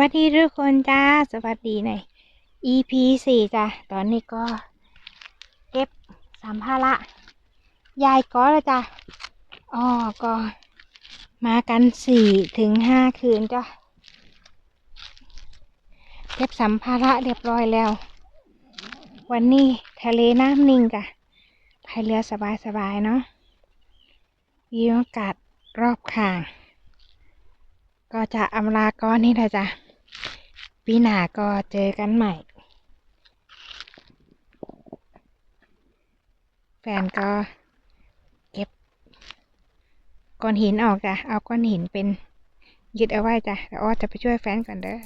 วัสดีทุกคนจ้า สวัสดีใน EP สี่จ้ะ ตอนนี้ก็เก็บสัมภาระ ยายก็แล้วจ้ะอ๋อก็ มากันสี่ถึงห้าคืนจ้ะ เก็บสัมภาระเรียบร้อยแล้ว วันนี้ทะเลน้ำนิ่งจ้ะพายเรือสบายๆเนาะวิวอากาศรอบข้างก็จะอำลาก้อนนี่แหละจ้ะ ปีหน้าก็เจอกันใหม่ แฟนก็เก็บก้อนหินออกจ้ะ เอาก้อนหินเป็นยึดเอาไว้จ้ะแล้วอ้อจะไปช่วยแฟนก่อนเด้อ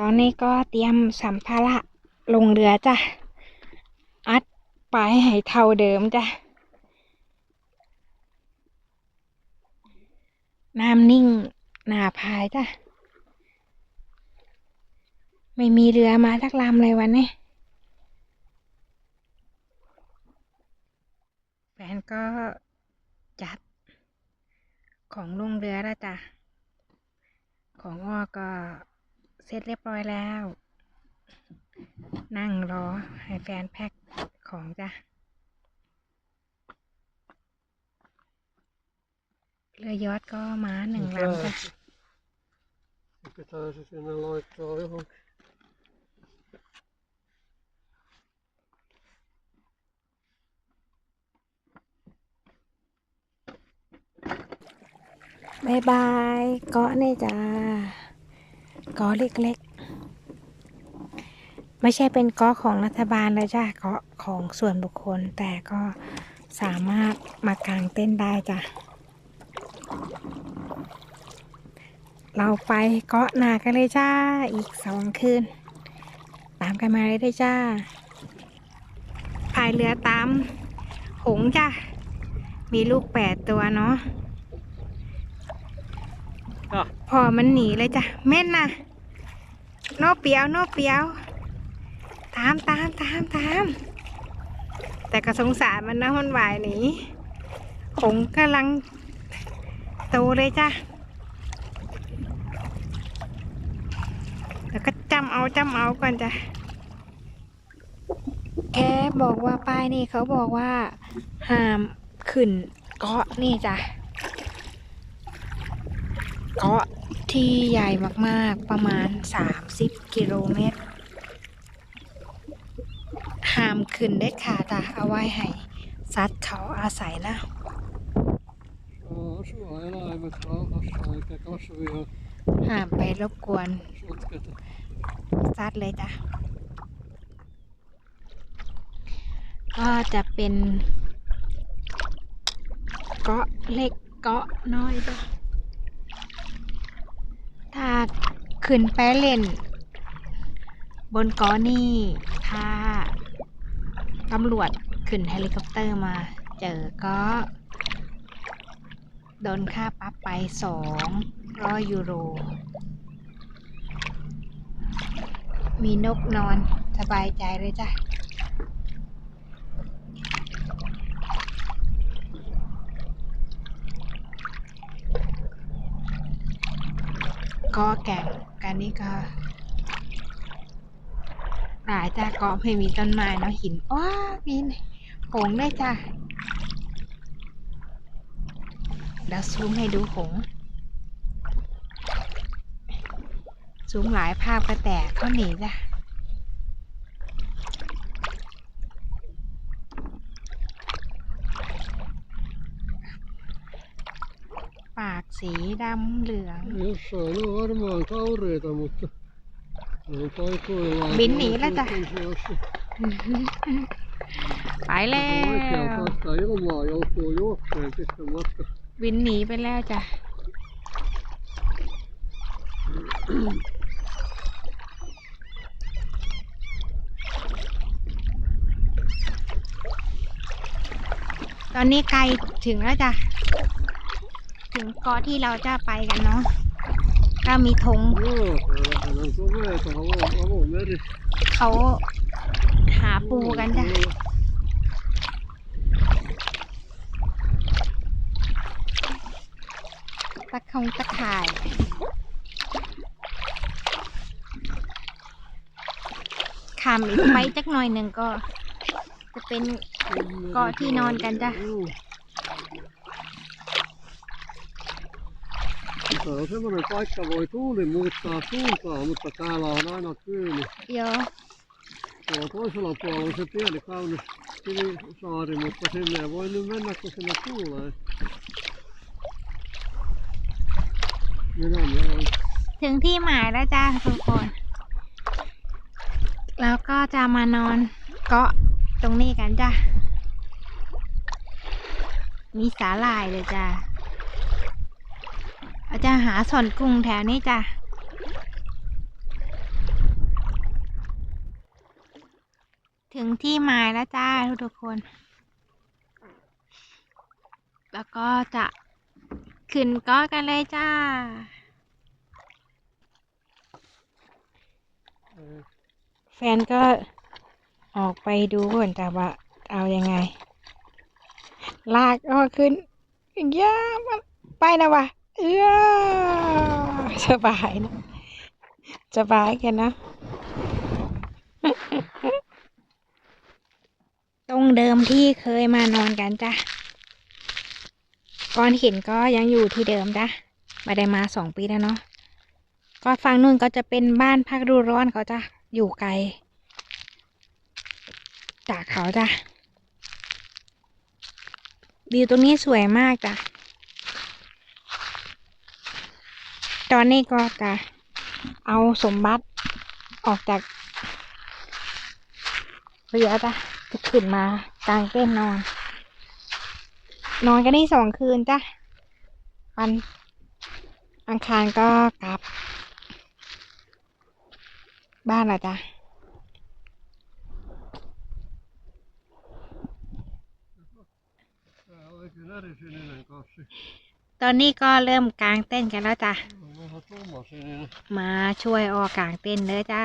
ตอนนี้ก็เตรียมสัมภาระลงเรือจ้ะ อัดไปให้เท่าเดิมจ้ะ น้ำนิ่งหนาพายจ้ะ ไม่มีเรือมาสักลำเลยวันนี้แฟนก็จัดของลงเรือแล้วจ้ะ ของอ้อก็ เสร็จเรียบร้อยแล้ว นั่งรอให้แฟนแพ็คของจ้ะเรือยอดก็มาหนึ่งลำจ้ะ Pitää se sinne laittaa johonkin. บายบายเกาะเนี่จ้า กาะเล็กๆ ไม่ใช่เป็นกาะของรัฐบาลเลยจ้ะกาะของส่วนบุคคล แต่ก็สามารถมากางเต้นได้จ้ะ เราไปเกาะนากันเลยจ้า อีกสองคืน ตามกันมาเลยได้จ้าพายเรือตามหงจ้ะ มีลูกแปดตัวเนาะ พอมันหนีเลยจ้ะเม่นนะโนเปียวโนเปียว ตามตามตามตาม แต่ก็สงสารมันนะมันวายหนีหงกำลังโตเลยจ้ะแล้วก็จำเอาจำเอาก่อนจ้ะแค่บอกว่าป้ายนี่เขาบอกว่าห้ามขึ้นเกาะนี่จ้ะ เกาะที่ใหญ่มากๆประมาณ 30 กิโลเมตรห้ามขึ้นเด็ดขาดจ้ะเอาไว้ให้สัตว์เขาอาศัยนะห้ามไปรบกวนสัตว์เลยจ้ะก็จะเป็นเกาะเล็กเกาะน้อยจ้ะ ถ้าขึ้นไปเล่น บนเกาะนี่ถ้าตำรวจขึ้นเฮลิคอปเตอร์มา เจอก็โดนค่าปรับไปสองร้อยยูโร มีนกนอนสบายใจเลยจ้ะ ก็แก่งกันนี่ก็ หลายจ้าก็ไม่มีต้นไม้เนาะหินว้ามีหงได้วยจ้าเดี๋ยวซูมให้ดูหงซูมหลายภาพก็แตกเขาหนีจ้ะ ปาก สีดำเหลือง Jossain on varmaan kaureita, mutta ne on paikoillaan. Minni, lätä. Sellaisia- ไปแล้ Vaikea ว päästä ilmaa, joutuu juokseen sitten matkassa. บินหนีไปแล้วจ้ะตอนนี้ไกลถึงแล้วจ้ะ ถึงเกาะที่เราจะไปกันเนาะก็มีธงเขาหาปูกันจ้ะตะคงตะข่ายขามอีกไปจักหน่อยหนึ่งก็ จะเป็นเกาะที่นอนกันจ้ะ Joo. Tämä on semmoinen paikka, voi tuuli muuttaa suuntaa, mutta täällä on aina kyyni. เดี๋ยว Tuolla toisella puolella on se pieni kaunis kivisaari, mutta sinne ei voi nyt mennä, kun sinne tuulee. Minä menen. ถึงที่หมายแล้วจ้าทุกคน แล้วก็จะมานอนเกาะตรงนี้กันจ้ะ มีสาหร่ายเลยจ้ะ เราจะหาสอนกุ้งแถวนี้จ้ะถึงที่หมายแล้วจ้าทุกๆคน แล้วก็จะขึ้นกาะกันเลยจ้า แฟนก็ออกไปดูก่อนแต่ว่าเอายังไง ลากก็ขึ้นย่ามันไปนะวะ เออสบายนะสบายกันนะ ตรงเดิมที่เคยมานอนกันจ้ะก้อนหินก็ยังอยู่ที่เดิมจ้ะไม่ได้มาสองปีแล้วเนาะก็ฝั่งนู้นก็จะเป็นบ้านพักดูร้อนเขาจ้ะอยู่ไกล จากเขาจ้ะวิวตรงนี้สวยมากจ้ะ ตอนนี้ก็จะเอาสมบัติออกจากเรือจ้ะจะขึ้นมากลางเต้นนอน นอนกันนี่สองคืนจ้ะวันอังคารก็กลับ บ้านละจ้ะตอนนี้ก็เริ่มกลางเต้นกันแล้วจ้ะ มาช่วยออกกลางเต้นเลยจ้า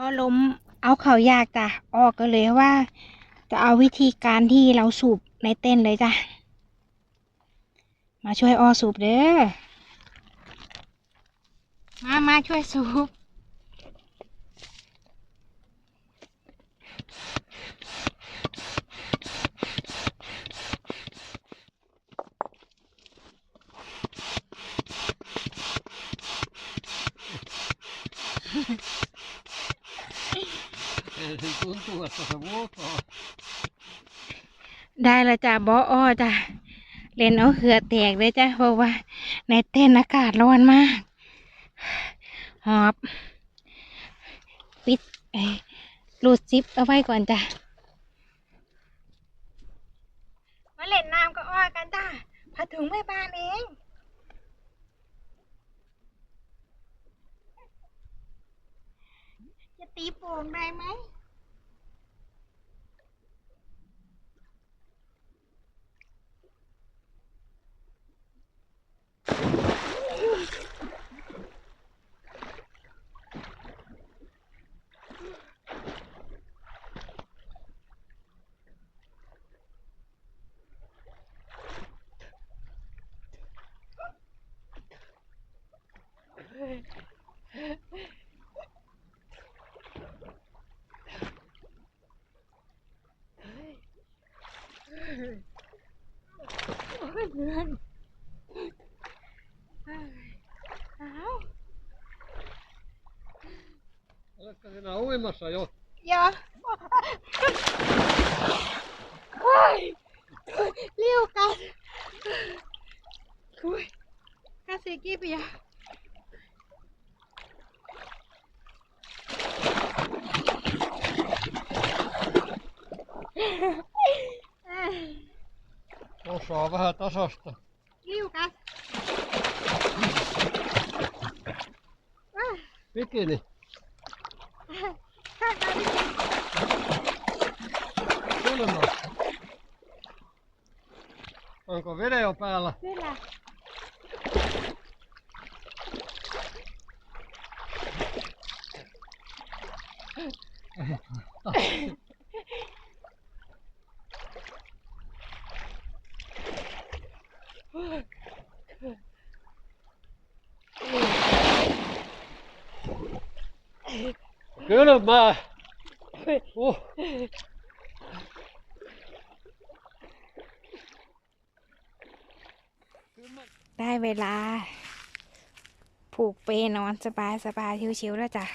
พอล้มเอาเขายากจ้ะออกก็เลยว่า จะเอาวิธีการที่เราสูบในเต้นเลยจ้ะ มาช่วยออสูบเด้อ มามาช่วยสูบ Ensin tuntuu, että se vuotaa. ได้แล้วจ้ะบออ้อจ้ะเล่นเอาเหือแตกเลยจ้ะเพราะว่า ในเต้นอากาศร้อนมาก หอบ ปิดเอ้ยรูดซิปเอาไว้ก่อนจ้ะมาเล่นน้ำก็อ้อยกันจ้ะพาถึงแม่บ้านเองจะตีโป่งได้ไหม โอ้ยเหนื่อยอ้าว Oletko sinä uimassa jo? เดี๋ยวโอ้ยเลี้ยวกันโอ้ยกาเซกี้เปีย Osaa vähän tasasta. ลิวกัส Bikini. ข้ากัน Kylmä. Onko video päällä? เวลา Kylmää! Uh. ได้เวลา ผูกเปนอนสบายสบายชิวๆแล้วจ้ะ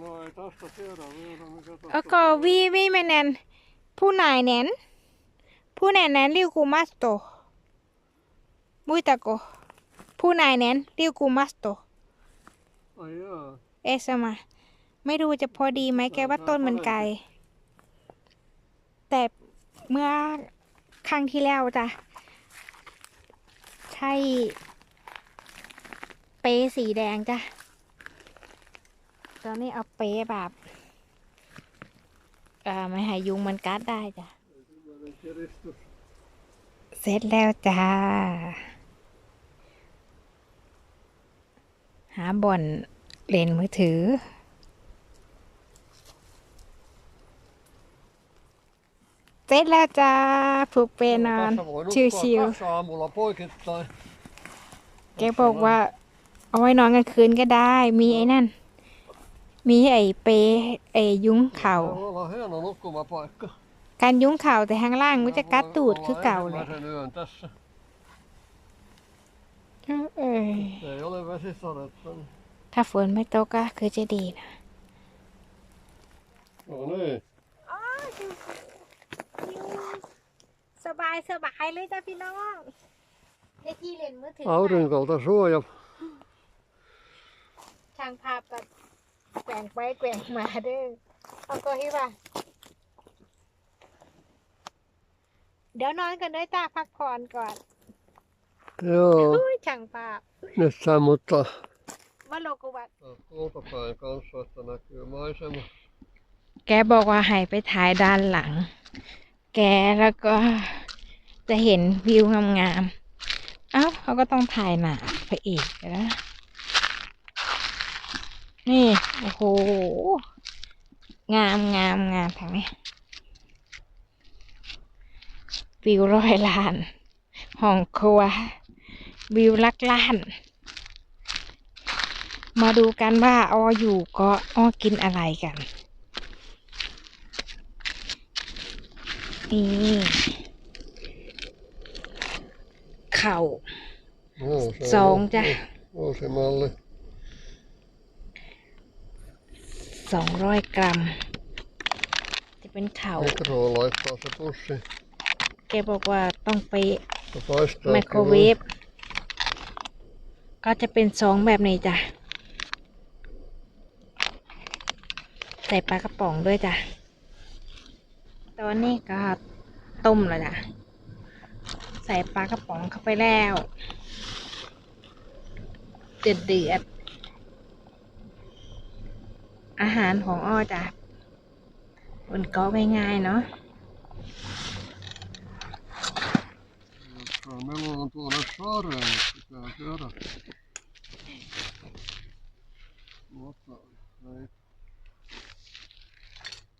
No ei tosta tiedä vielä mikä tosta แล้วก็วีวีแมนแนนผู้นายแนนผู้นายแนนริวกูมัสโตมุยตะโกผู้นายแนนริวกูมัสโต เอสมา ไม่รู้จะพอดีไหมแกว่าต้นมันไกล แต่เมื่อครั้งที่แล้วจ้ะ ใช่ เปสีแดงจ้ะ ตอนนี้เอาเปแบบไม่ให้ยุงมันกัดได้จ้ะ เสร็จแล้วจ้า หาบ่อนเล่นมือถือ เสร็จแล้วจ้าผูกเปนอน Tässä voi ชิว nukkua tässä aamulla poikittain. ๆแกบอกว่า เอาไว้นอนกลางคืนก็ได้ มีไอ้นั่น มีไอ้เปไอ้ยุ้งเข่า Täällä on hieno nukkumapaikka. การยุ้งเข่าแต่ข้างล่างมันจะกัดตูดคือเก่าเลย Ensimmäisen yön tässä. เออ Ei ole vesisadetta. ถ้าฝนไม่ตกก็คือจะดีนะ No niin. สบายสบายเลยจ้ะพี่น้องไอ้ที่เล่นมือถือ Aurinkolta suoja. ช่างภาพกับแกว่งไปแกว่งมาเด้อเอาตัวที่ว่าเดี๋ยวนอนกันด้วยจ้าพักผ่อนก่อน Joo, อุ้ยช่างภาพ nyt sammuttaa ว่าโลกุวัต ulkopäin kanssa, että näkyy maisema. แกบอกว่าให้ไปถ่ายด้านหลัง แกแล้วก็จะเห็นวิวงามๆ เอ้าเขาก็ต้องถ่ายหนาพระเอกนะ นี่ โอ้โห งามงามงามทางนี้ วิวร้อยล้านห้องครัว วิวลักล้าน มาดูกันว่าอออยู่ก็ออกินอะไรกันนี่เข่า Joo, se on Song uusi- ja- Uusi malli. สองร้อยกรัม จะเป็นเข่า Mikroon laittaa se pussi. แกบอกว่าต้องไป Se paistaa ไมโครเวฟ ก็จะเป็นสองแบบนี้จ้ะ ใส่ปลากระป๋องด้วยจ้ะ ตอนนี้ก็ต้มแล้วจ้ะ ใส่ปลากระป๋องเข้าไปแล้ว เดือดเดือดอาหารของอ้อจ้ะบนเก็ง่ายๆเนาะ Jotka meillä on tuolla saareen, että pitää syödä. Mutta ei,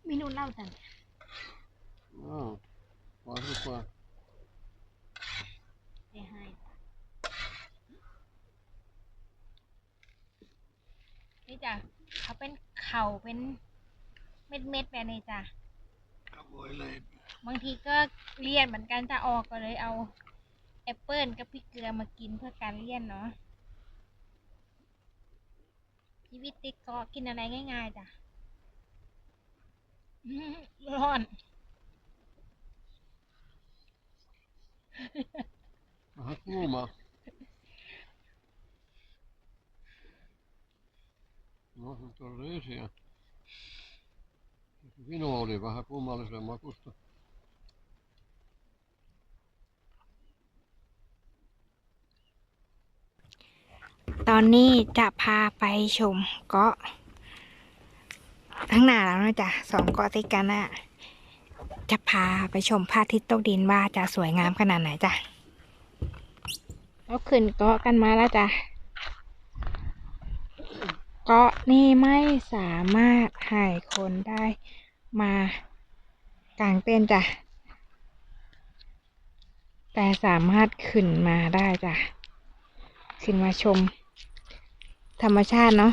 เมนูเล่าจัง joo, vaihdetaan. ได้ให้นี่จ้ะเขาเป็นเข่าเป็นเม็ดเม็ดๆแบบนี้จ้ะ Ja voi leipää. บางทีก็เลี่ยนเหมือนกันจะออกก็เลยเอา แอปเปิลกับพริกเกลือมากินเพื่อการเลี่ยนเนาะชีวิตติ๊กก็กินอะไรง่ายๆจ้ะอื้อร้อน Vähän kuuma. No, nyt on riisiä. Vino oli vähän kummallisen makusta. ต ตอนนี้จะพาไปชมเกาะทั้างหน้าแล้วนะจ๊ะสองเกาะติดกันน่ะ จะพาไปชมพระอาทิตย์ตกดินว่าจะสวยงามขนาดไหนจ้ะเราขึ้นเกาะกันมาแล้วจ้ะเกาะนี่ไม่สามารถให้คนได้มากางเต้นจ้ะ แต่สามารถขึ้นมาได้จ้ะ ขึ้นมาชม ธรรมชาติเนาะ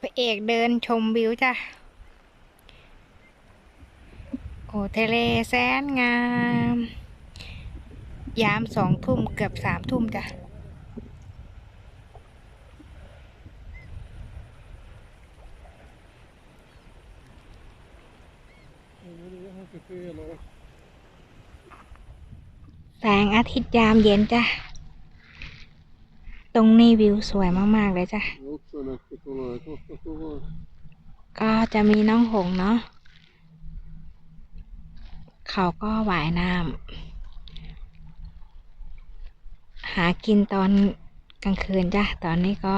พระเอกเดินชมวิวจ้ะ โอ้ทะเลแสนงาม ยามสองทุ่มเกือบสามทุ่มจ้ะ Se meni johonkin piiloon. แส งอาทิตย์ยามเย็นจ้ะ ตรงนี้วิวสวยมากๆเลยจ้ะ ก็จะมีน้องหงส์เนาะ เขาก็หวายน้ำ หากินตอนกลางคืนจ้ะ ตอนนี้ก็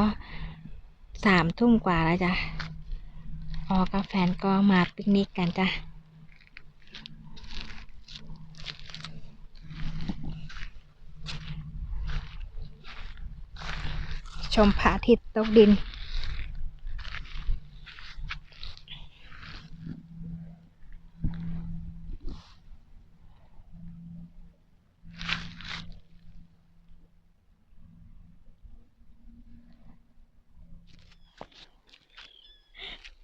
สามทุ่มกว่าแล้วจ้ะ ออกับแฟนก็มาปิกนิกกันจ้ะ ชมพระอาทิตย์ตกดิน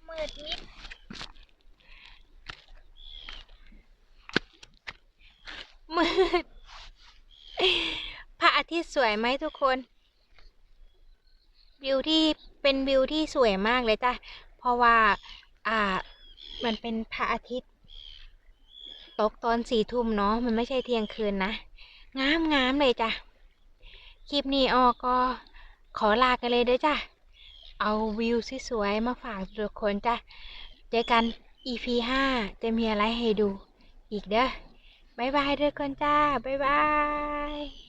มืดมิดมืดพระอาทิตย์สวยไหมทุกคน วิวที่เป็นวิวที่สวยมากเลยจ้ะ เพราะว่าอ่ามันเป็นพระอาทิตย์ ตกตอนสี่ทุ่มเนาะมันไม่ใช่เที่ยงคืนนะงามงามเลยจ้ะ คลิปนี้ออกก็ขอลากันเลยเด้อจ้ะ เอาวิวสวยๆมาฝากทุกคนจ้ะ เจอกัน EP ห้าจะมีอะไรให้ดู อีกเด้อ บ๊ายบายทุกคนจ้า บ๊ายบาย